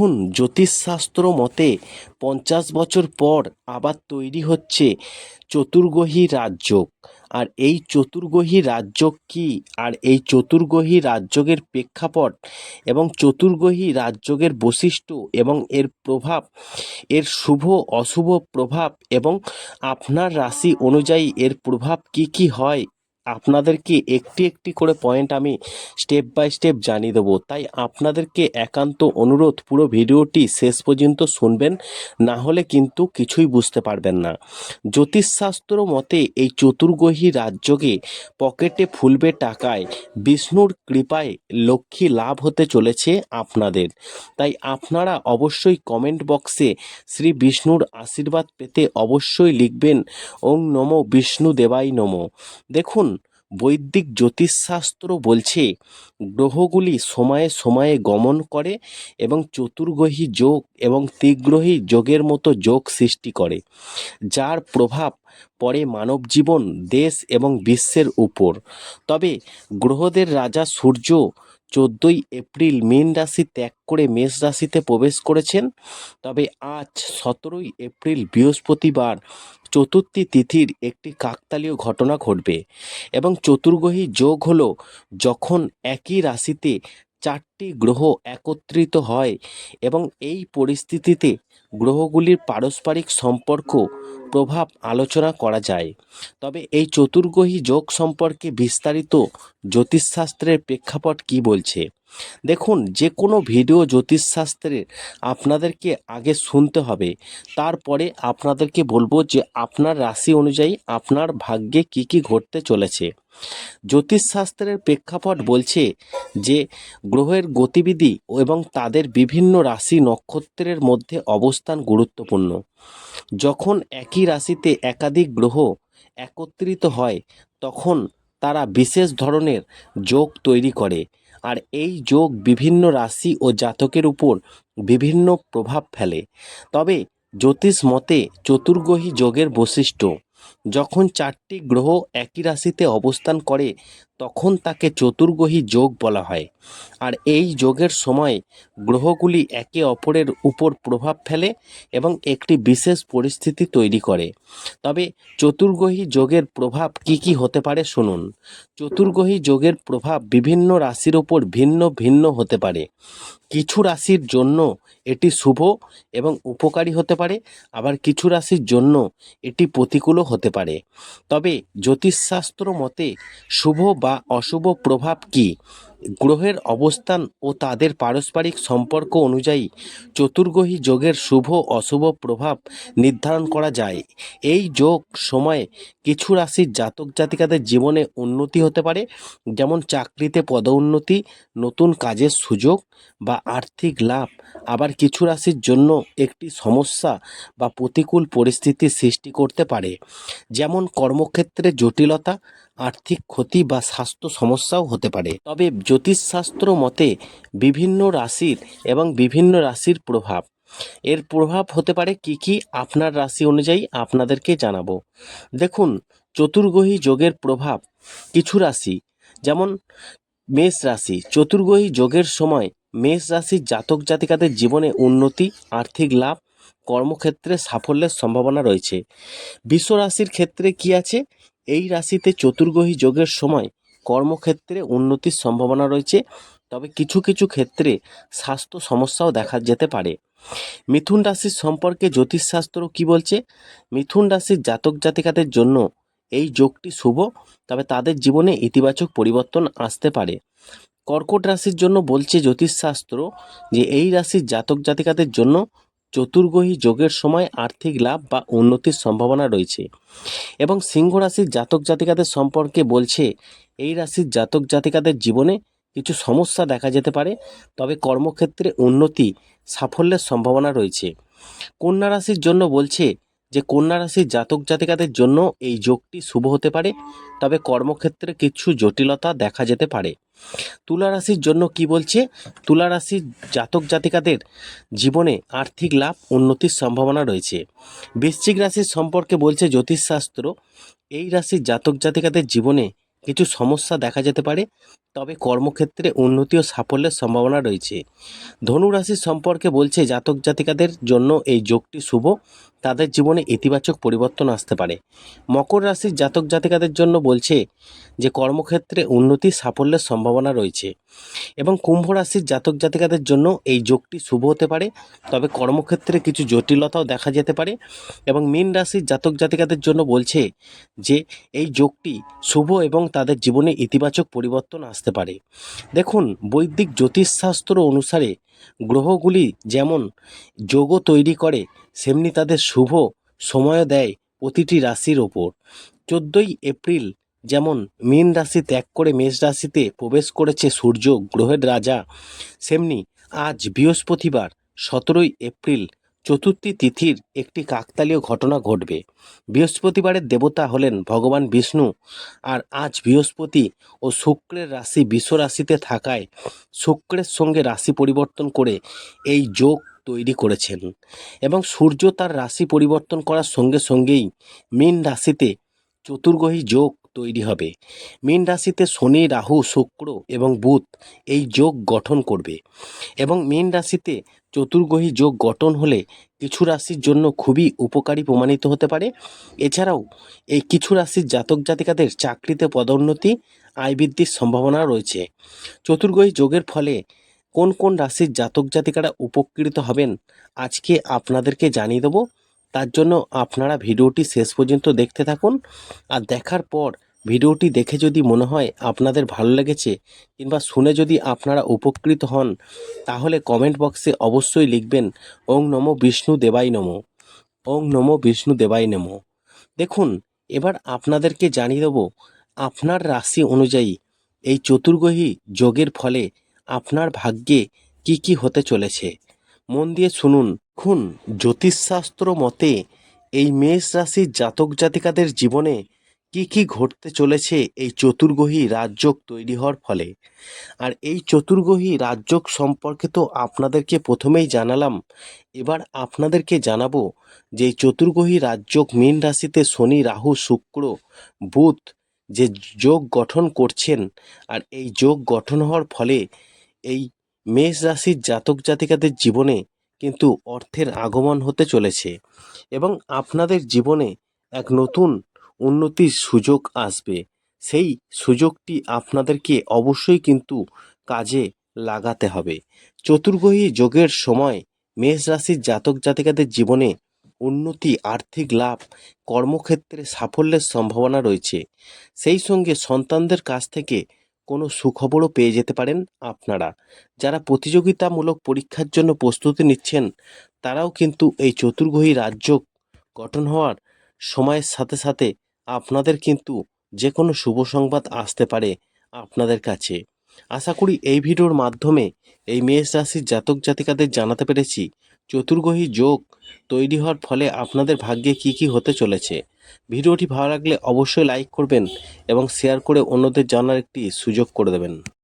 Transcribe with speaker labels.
Speaker 1: দেখুন, জ্যোতিষশাস্ত্র মতে পঞ্চাশ বছর পর আবার তৈরি হচ্ছে চতুর্গ্রহী রাজযোগ। আর এই চতুর্গ্রহী রাজযোগ কী? আর এই চতুর্গ্রহী রাজযোগের প্রেক্ষাপট এবং চতুর্গ্রহী রাজযোগের বৈশিষ্ট্য এবং এর প্রভাব, এর শুভ, অশুভ প্রভাব এবং আপনার রাশি অনুযায়ী এর প্রভাব কি কি হয় আপনাদেরকে একটি একটি করে পয়েন্ট আমি স্টেপ বাই স্টেপ জানিয়ে দেবো। তাই আপনাদেরকে একান্ত অনুরোধ, পুরো ভিডিওটি শেষ পর্যন্ত শুনবেন, না হলে কিন্তু কিছুই বুঝতে পারবেন না। জ্যোতিষশাস্ত্র মতে এই চতুর্গ্রহী রাজযোগে পকেটে ফুলবে টাকায়, বিষ্ণুর কৃপায় লক্ষ্মী লাভ হতে চলেছে আপনাদের। তাই আপনারা অবশ্যই কমেন্ট বক্সে শ্রী বিষ্ণুর আশীর্বাদ পেতে অবশ্যই লিখবেন, ওং নমো বিষ্ণু দেবাই নমো। দেখুন বৈদিক জ্যোতিষশাস্ত্র বলছে, গ্রহগুলি সময়ে সময়ে গমন করে এবং চতুর্গ্রহী যোগ এবং ত্রিগ্রহী যোগের মতো যোগ সৃষ্টি করে, যার প্রভাব পরে মানব জীবন দেশ এবং বিশ্বের উপর। তবে গ্রহদের রাজা সূর্য চোদ্দোই এপ্রিল মীন রাশি ত্যাগ করে মেষ রাশিতে প্রবেশ করেছেন। তবে আজ সতেরোই এপ্রিল বৃহস্পতিবার চতুর্থী তিথির একটি কাকতালীয় ঘটনা ঘটবে এবং চতুর্গ্রহী যোগ হলো যখন একই রাশিতে চারটি গ্রহ একত্রিত হয় এবং এই পরিস্থিতিতে গ্রহগুলির পারস্পরিক সম্পর্ক প্রভাব আলোচনা করা যায়। তবে এই চতুর্গ্রহী যোগ সম্পর্কে বিস্তারিত জ্যোতিষশাস্ত্রের প্রেক্ষাপট কি বলছে? দেখুন যে কোনো ভিডিও জ্যোতিষশাস্ত্রের আপনাদেরকে আগে শুনতে হবে। তারপরে আপনাদেরকে বলব যে আপনার রাশি অনুযায়ী আপনার ভাগ্যে কি কি ঘটতে চলেছে। জ্যোতিষশাস্ত্রের প্রেক্ষাপট বলছে যে গ্রহের গতিবিধি এবং তাদের বিভিন্ন রাশি নক্ষত্রের মধ্যে অবস্থান গুরুত্বপূর্ণ। যখন একই রাশিতে একাধিক গ্রহ একত্রিত হয়, তখন তারা বিশেষ ধরনের যোগ তৈরি করে। আর এই যোগ বিভিন্ন রাশি ও জাতকের উপর বিভিন্ন প্রভাব ফেলে। তবে জ্যোতিষ মতে চতুর্গ্রহী যোগের বৈশিষ্ট্য, যখন চারটি গ্রহ একই রাশিতে অবস্থান করে তখন তাকে চতুর্গ্রহী যোগ বলা হয়। আর এই যোগের সময় গ্রহগুলি একে অপরের উপর প্রভাব ফেলে এবং একটি বিশেষ পরিস্থিতি তৈরি করে। তবে চতুর্গ্রহী যোগের প্রভাব কি কি হতে পারে শুনুন। চতুর্গ্রহী যোগের প্রভাব বিভিন্ন রাশির ওপর ভিন্ন ভিন্ন হতে পারে। কিছু রাশির জন্য এটি শুভ এবং উপকারী হতে পারে, আবার কিছু রাশির জন্য এটি প্রতিকূলও হতে পারে। তবে জ্যোতিষশাস্ত্র মতে শুভ বা অশুভ প্রভাব কি? গ্রহের অবস্থান ও তাদের পারস্পরিক সম্পর্ক অনুযায়ী চতুর্গ্রহী যোগের শুভ অশুভ প্রভাব নির্ধারণ করা যায়। এই যোগ সময়ে কিছু রাশির জাতক জাতিকাদের জীবনে উন্নতি হতে পারে, যেমন চাকরিতে পদোন্নতি, নতুন কাজের সুযোগ বা আর্থিক লাভ। আবার কিছু রাশির জন্য একটি সমস্যা বা প্রতিকূল পরিস্থিতি সৃষ্টি করতে পারে, যেমন কর্মক্ষেত্রে জটিলতা, আর্থিক ক্ষতি বা স্বাস্থ্য সমস্যাও হতে পারে। তবে জ্যোতিষশাস্ত্র মতে বিভিন্ন রাশির এবং বিভিন্ন রাশির প্রভাব। এর প্রভাব হতে পারে কি কি? আপনার রাশি অনুযায়ী আপনাদেরকে জানাব। দেখুন চতুর্গ্রহী যোগের প্রভাব কিছু রাশি, যেমন মেষ রাশি। চতুর্গ্রহী যোগের সময় মেষ রাশির জাতক জাতিকাদের জীবনে উন্নতি, আর্থিক লাভ, কর্মক্ষেত্রে সাফল্যের সম্ভাবনা রয়েছে। বিশ্ব রাশির ক্ষেত্রে কি আছে? এই রাশিতে চতুর্গ্রহী যোগের সময় কর্মক্ষেত্রে উন্নতির সম্ভাবনা রয়েছে, তবে কিছু কিছু ক্ষেত্রে স্বাস্থ্য সমস্যাও দেখা যেতে পারে। মিথুন রাশির সম্পর্কে জ্যোতিষশাস্ত্র কি বলছে? মিথুন রাশির জাতক জাতিকাদের জন্য এই যোগটি শুভ, তবে তাদের জীবনে ইতিবাচক পরিবর্তন আসতে পারে। কর্কট রাশির জন্য বলছে জ্যোতিষশাস্ত্র যে, এই রাশির জাতক জাতিকাদের জন্য চতুর্গ্রহী যোগের সময় আর্থিক লাভ বা উন্নতির সম্ভাবনা রয়েছে। এবং সিংহ রাশির জাতক জাতিকাদের সম্পর্কে বলছে, এই রাশির জাতক জাতিকাদের জীবনে কিছু সমস্যা দেখা যেতে পারে, তবে কর্মক্ষেত্রে উন্নতি সাফল্যের সম্ভাবনা রয়েছে। কন্যা রাশির জন্য বলছে যে কন্যা রাশির জাতক জাতিকাদের জন্য এই যোগটি শুভ হতে পারে, তবে কর্মক্ষেত্রে কিছু জটিলতা দেখা যেতে পারে। তুলা রাশির জন্য কি বলছে? তুলা রাশির জাতক জাতিকাদের জীবনে আর্থিক লাভ, উন্নতির সম্ভাবনা রয়েছে। বৃশ্চিক রাশির সম্পর্কে বলছে জ্যোতিষশাস্ত্র, এই রাশির জাতক জাতিকাদের জীবনে কিছু সমস্যা দেখা যেতে পারে, তবে কর্মক্ষেত্রে উন্নতি ও সাফল্যের সম্ভাবনা রয়েছে। ধনু রাশির সম্পর্কে বলছে জাতক জাতিকাদের জন্য এই যোগটি শুভ, তাদের জীবনে ইতিবাচক পরিবর্তন আসতে পারে। মকর রাশির জাতক জাতিকাদের জন্য বলছে যে কর্মক্ষেত্রে উন্নতি, সাফল্যের সম্ভাবনা রয়েছে এবং কুম্ভ রাশির জাতক জাতিকাদের জন্য এই যোগটি শুভ হতে পারে, তবে কর্মক্ষেত্রে কিছু জটিলতাও দেখা যেতে পারে এবং মীন রাশির জাতক জাতিকাদের জন্য বলছে যে এই যোগটি শুভ এবং তাদের জীবনে ইতিবাচক পরিবর্তন আসতে পারে। দেখুন, বৈদিক জ্যোতিষশাস্ত্র অনুসারে গ্রহগুলি যেমন যোগ তৈরি করে, সেমনি তাদের শুভ সময় দেয় প্রতিটি রাশির ওপর। চোদ্দোই এপ্রিল যেমন মীন রাশি ত্যাগ করে মেষ রাশিতে প্রবেশ করেছে সূর্য, গ্রহের রাজা, সেমনি আজ বৃহস্পতিবার সতেরোই এপ্রিল চতুর্থী তিথির একটি কাকতালীয় ঘটনা ঘটবে। বৃহস্পতিবারের দেবতা হলেন ভগবান বিষ্ণু। আর আজ বৃহস্পতি ও শুক্রের রাশি বিশ্ব রাশিতে থাকায় শুক্রের সঙ্গে রাশি পরিবর্তন করে এই যোগ তৈরি করেছেন। এবং সূর্য তার রাশি পরিবর্তন করার সঙ্গে সঙ্গেই মীন রাশিতে চতুর্গ্রহী যোগ তৈরি হবে। মীন রাশিতে শনি, রাহু, শুক্র এবং বুধ এই যোগ গঠন করবে। এবং মীন রাশিতে চতুর্গ্রহী যোগ গঠন হলে কিছু রাশির জন্য খুবই উপকারী প্রমাণিত হতে পারে। এছাড়াও, এই কিছু রাশির জাতক জাতিকাদের চাকরিতে পদোন্নতি, আয় বৃদ্ধির সম্ভাবনা রয়েছে। চতুর্গ্রহী যোগের ফলে কোন কোন রাশির জাতক জাতিকারা উপকৃত হবেন, আজকে আপনাদেরকে জানিয়ে দেবো। তার জন্য আপনারা ভিডিওটি শেষ পর্যন্ত দেখতে থাকুন। আর দেখার পর ভিডিওটি দেখে যদি মনে হয় আপনাদের ভালো লেগেছে কিংবা শুনে যদি আপনারা উপকৃত হন, তাহলে কমেন্ট বক্সে অবশ্যই লিখবেন, ওং নম বিষ্ণু দেবাই নম, ওং নম বিষ্ণু দেবাই নম। দেখুন, এবার আপনাদেরকে জানিয়ে দেবো, আপনার রাশি অনুযায়ী এই চতুর্গ্রহী যোগের ফলে আপনার ভাগ্যে কি কি হতে চলেছে। মন দিয়ে শুনুন। খুন জ্যোতিষশাস্ত্র মতে এই মেষ রাশির জাতক জাতিকাদের জীবনে কি কি ঘটতে চলেছে এই চতুর্গ্রহী রাজযোগ তৈরি হওয়ার ফলে? আর এই চতুর্গ্রহী রাজযোগ সম্পর্কে তো আপনাদেরকে প্রথমেই জানালাম। এবার আপনাদেরকে জানাব যে এই চতুর্গ্রহী রাজযোগ মীন রাশিতে শনি, রাহু, শুক্র, বুধ যে যোগ গঠন করছেন আর এই যোগ গঠন হওয়ার ফলে এই মেষ রাশির জাতক জাতিকাদের জীবনে কিন্তু অর্থের আগমন হতে চলেছে। এবং আপনাদের জীবনে এক নতুন উন্নতির সুযোগ আসবে। সেই সুযোগটি আপনাদেরকে অবশ্যই কিন্তু কাজে লাগাতে হবে। চতুর্গ্রহী যোগের সময় মেষ রাশির জাতক জাতিকাদের জীবনে উন্নতি, আর্থিক লাভ, কর্মক্ষেত্রে সাফল্যের সম্ভাবনা রয়েছে। সেই সঙ্গে সন্তানদের কাছ থেকে কোনো সুখবরও পেয়ে যেতে পারেন আপনারা। যারা প্রতিযোগিতামূলক পরীক্ষার জন্য প্রস্তুতি নিচ্ছেন, তারাও কিন্তু এই চতুর্গ্রহী রাজ্য গঠন হওয়ার সময়ের সাথে সাথে আপনাদের কিন্তু যে কোনো শুভ সংবাদ আসতে পারে আপনাদের কাছে। আশা করি এই ভিডিওর মাধ্যমে এই মেষ রাশির জাতক জাতিকাদের জানাতে পেরেছি চতুর্গ্রহী যোগ তৈরি হওয়ার ফলে আপনাদের ভাগ্যে কি কি হতে চলেছে। ভিডিওটি ভালো লাগলে অবশ্যই লাইক করবেন এবং শেয়ার করে অন্যদের জানার একটি সুযোগ করে দেবেন।